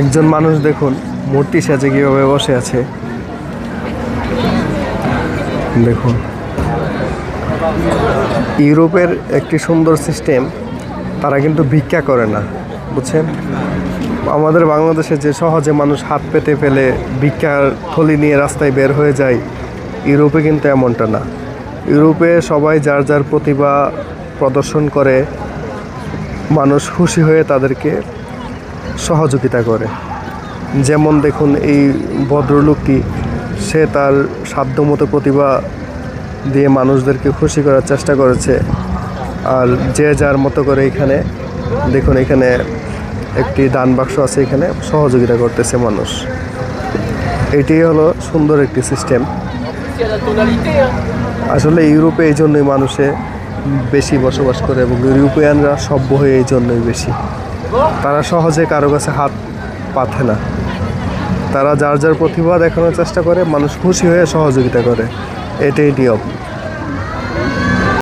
একজন মানুষ দেখুন, মূর্তি সাজে কীভাবে বসে আছে। দেখুন। ইউরোপের একটি সুন্দর সিস্টেম, তারা কিন্তু ভিক্ষা করে না, বুঝছেন? আমাদের বাংলাদেশে যে সহজে মানুষ হাত পেতে ফেলে ভিক্ষার থলি নিয়ে রাস্তায় বের হয়ে যায়, ইউরোপে কিন্তু এমনটা না। ইউরোপে সবাই যার যার প্রতিভা প্রদর্শন করে, মানুষ খুশি হয়ে তাদেরকে সহযোগিতা করে। যেমন দেখুন, এই ভদ্রলোকটি, সে তার সাধ্যমতো প্রতিভা দিয়ে মানুষদেরকে খুশি করার চেষ্টা করেছে। আর যে যার মতো করে এখানে, দেখুন, এখানে একটি দান বাক্স আছে, এখানে সহযোগিতা করতেছে মানুষ। এটি হলো সুন্দর একটি সিস্টেম। আসলে ইউরোপে এই জন্যই মানুষে বেশি বসবাস করে এবং ইউরোপিয়ানরা সভ্য হয়ে এই জন্যই বেশি। তারা সহজে কারও কাছে হাত পাথে না। তারা যার যার প্রতিভা দেখানোর চেষ্টা করে, মানুষ খুশি হয়ে সহযোগিতা করে। এটাই নিয়ম।